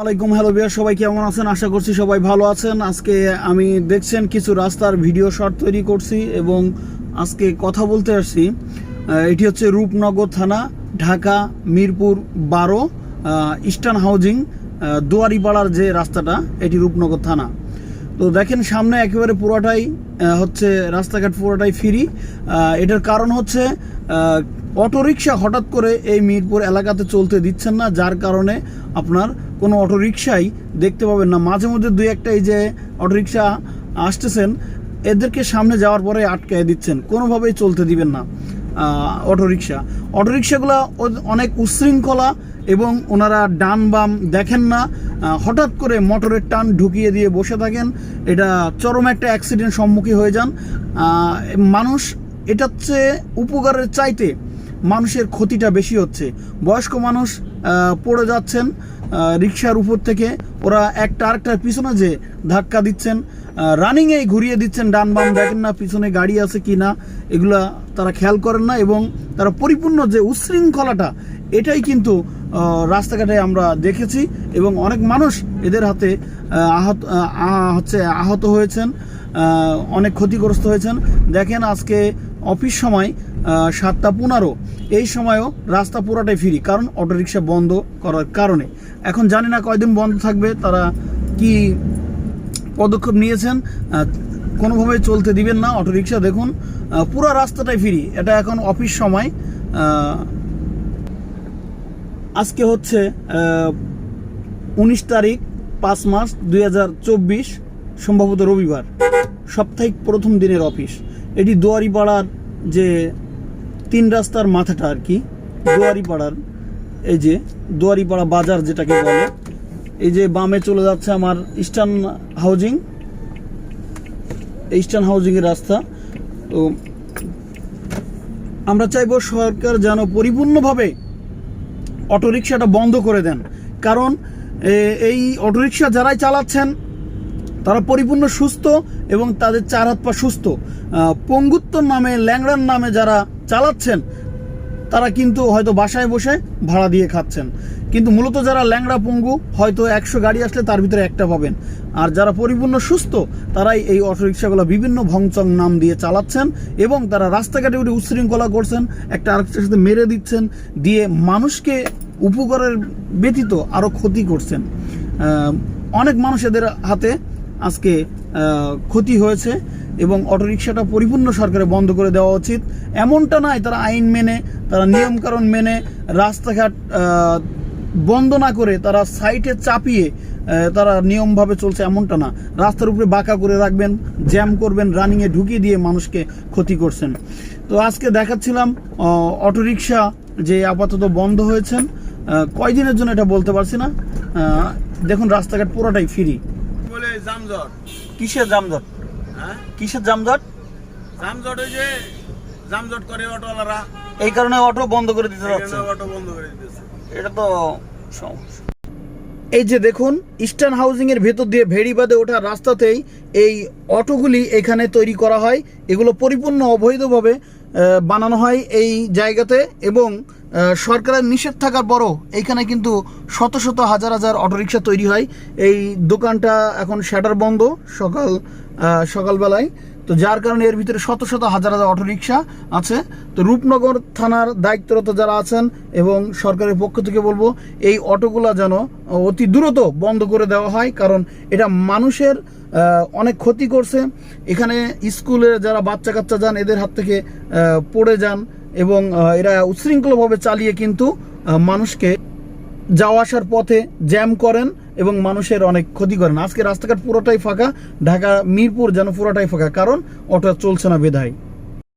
আলাইকুম, হ্যালো বিয়ার সবাই কেমন আছেন? আশা করছি সবাই ভালো আছেন। আজকে আমি দেখছেন কিছু রাস্তার ভিডিও শর্ট তৈরি করছি এবং আজকে কথা বলতে আসছি। এটি হচ্ছে রূপনগর থানা, ঢাকা, মিরপুর বারো ইস্টার্ন হাউজিং দুয়ারিপাড়ার যে রাস্তাটা, এটি রূপনগর থানা। তো দেখেন সামনে একেবারে পুরোটাই হচ্ছে রাস্তাঘাট পুরোটাই ফ্রি এটার কারণ হচ্ছে অটোরিকশা হঠাৎ করে এই মিরপুর এলাকাতে চলতে দিচ্ছেন না, যার কারণে আপনার কোনো অটোরিকশাই দেখতে পাবেন না। মাঝে মধ্যে দুই একটা এই যে অটোরিকশা আসতেছেন, এদেরকে সামনে যাওয়ার পরে আটকায় দিচ্ছেন। কোনোভাবেই চলতে দিবেন না। অটোরিকশা। অটোরিকশাগুলো অনেক উচ্ছৃঙ্খলা এবং ওনারা ডান বাম দেখেন না হঠাৎ করে মোটরের টান ঢুকিয়ে দিয়ে বসে থাকেন। এটা চরম একটা অ্যাক্সিডেন্ট সম্মুখীন হয়ে যান। মানুষ এটা হচ্ছে উপকারের চাইতে মানুষের ক্ষতিটা বেশি হচ্ছে। বয়স্ক মানুষ পড়ে যাচ্ছেন। রিক্সার উপর থেকে ওরা একটা আরেকটার পিছনে যে ধাক্কা দিচ্ছেন রানিংয়ে ঘুরিয়ে দিচ্ছেন ডান বাম দেখেন না পিছনে গাড়ি আছে কি না এগুলা তারা খেয়াল করেন না এবং তারা পরিপূর্ণ যে উচ্ছৃঙ্খলাটা এটাই কিন্তু রাস্তাঘাটে আমরা দেখেছি এবং অনেক মানুষ এদের হাতে আহত আহ, আহ, হচ্ছে আহত হয়েছেন অনেক ক্ষতিগ্রস্ত হয়েছেন। দেখেন আজকে অফিস সময় সাতটা পনেরো। এই সময়ও রাস্তা পুরাটাই ফ্রি কারণ অটোরিকশা বন্ধ করার কারণে। এখন জানি না কয়দিন বন্ধ থাকবে, তারা কি পদক্ষেপ নিয়েছেন কোনোভাবে চলতে দিবেন না অটোরিকশা। দেখুন পুরো রাস্তাটাই ফ্রি এটা এখন অফিস সময়। আজকে হচ্ছে উনিশ তারিখ, পাঁচ মার্চ দু হাজার চব্বিশ, সম্ভবত রবিবার, সাপ্তাহিক প্রথম দিনের অফিস। এটি দুয়ারিপাড়ার যে তিন রাস্তার মাথাটা আর কি, দুয়ারিপাড়ার, এই যে দুয়ারিপাড়া বাজার যেটাকে বলে, এই যে বামে চলে যাচ্ছে আমার ইস্টার্ন হাউজিং ইস্টার্ন হাউজিংয়ের রাস্তা। তো আমরা চাইব সরকার যেন পরিপূর্ণভাবে অটোরিকশাটা বন্ধ করে দেন। কারণ এই অটোরিকশা যারাই চালাচ্ছেন, তারা পরিপূর্ণ সুস্থ এবং তাদের চার হাত পা সুস্থ। পঙ্গুত্বর নামে, ল্যাংড়ার নামে যারা চালাচ্ছেন, তারা কিন্তু হয়তো বাসায় বসে ভাড়া দিয়ে খাচ্ছেন। কিন্তু মূলত যারা ল্যাংড়া পঙ্গু, হয়তো একশো গাড়ি আসলে তার ভিতরে একটা পাবেন। আর যারা পরিপূর্ণ সুস্থ, তারাই এই অটোরিকশাগুলো বিভিন্ন ভংচং নাম দিয়ে চালাচ্ছেন এবং তারা রাস্তাঘাটে উঠে উচ্ছৃঙ্খলা করছেন, একটা আরেকটার সাথে মেরে দিচ্ছেন, দিয়ে মানুষকে উপকারের ব্যতীত আরও ক্ষতি করছেন। অনেক মানুষ এদের হাতে আজকে ক্ষতি হয়েছে এবং অটোরিকশাটা পরিপূর্ণ সরকারে বন্ধ করে দেওয়া উচিত। এমনটা নয় তারা আইন মেনে, তারা নিয়মকানুন মেনে রাস্তাঘাট বন্ধ না করে তারা সাইটে চাপিয়ে তারা নিয়মভাবে চলছে এমনটা না। রাস্তার উপরে বাঁকা করে রাখবেন, জ্যাম করবেন, রানিংয়ে ঢুকিয়ে দিয়ে মানুষকে ক্ষতি করছেন। তো আজকে দেখাচ্ছিলাম অটোরিকশা যে আপাতত বন্ধ হয়েছেন কয়দিনের জন্য এটা বলতে পারছি না। দেখুন, রাস্তাঘাট পুরোটাই ফ্রি জামজট। কিসের জামজট? হ্যাঁ? কিসের জামজট? জামজট ওই যে জামজট করে অটোওয়ালারা। এই কারণে অটো বন্ধ করে দিতে যাচ্ছে। অটো বন্ধ করে দিতেছে। এটা তো সমস্যা। এই যে দেখুন ইস্টার্ন হাউজিং এর ভেতর দিয়ে ভেড়ি বাঁধে ওঠা রাস্তাতেই এই অটোগুলি এখানে তৈরি করা হয়। এগুলো পরিপূর্ণ অবৈধভাবে আহ, বানানো হয় এই জায়গাতে এবং সরকারের নিষেধ থাকার পরও এইখানে কিন্তু শত শত হাজার হাজার অটোরিকশা তৈরি হয়। এই দোকানটা এখন শ্যাটার বন্ধ সকাল সকালবেলায়। তো যার কারণে এর ভিতরে শত শত হাজার হাজার অটোরিকশা আছে। তো রূপনগর থানার দায়িত্বরত যারা আছেন এবং সরকারের পক্ষ থেকে বলব, এই অটোগুলা যেন অতি দ্রুত বন্ধ করে দেওয়া হয়। কারণ এটা মানুষের অনেক ক্ষতি করছে। এখানে স্কুলে যারা বাচ্চা কাচ্চা যান, এদের হাত থেকে পড়ে যান এবং এরা উচ্ছৃঙ্খলভাবে চালিয়ে কিন্তু মানুষকে যাওয়া আসার পথে জ্যাম করেন এবং মানুষের অনেক ক্ষতি করেন। আজকে রাস্তাঘাট পুরোটাই ফাঁকা, ঢাকা, মিরপুর যেন পুরোটাই ফাঁকা, কারণ অটো চলছে না বেধায়।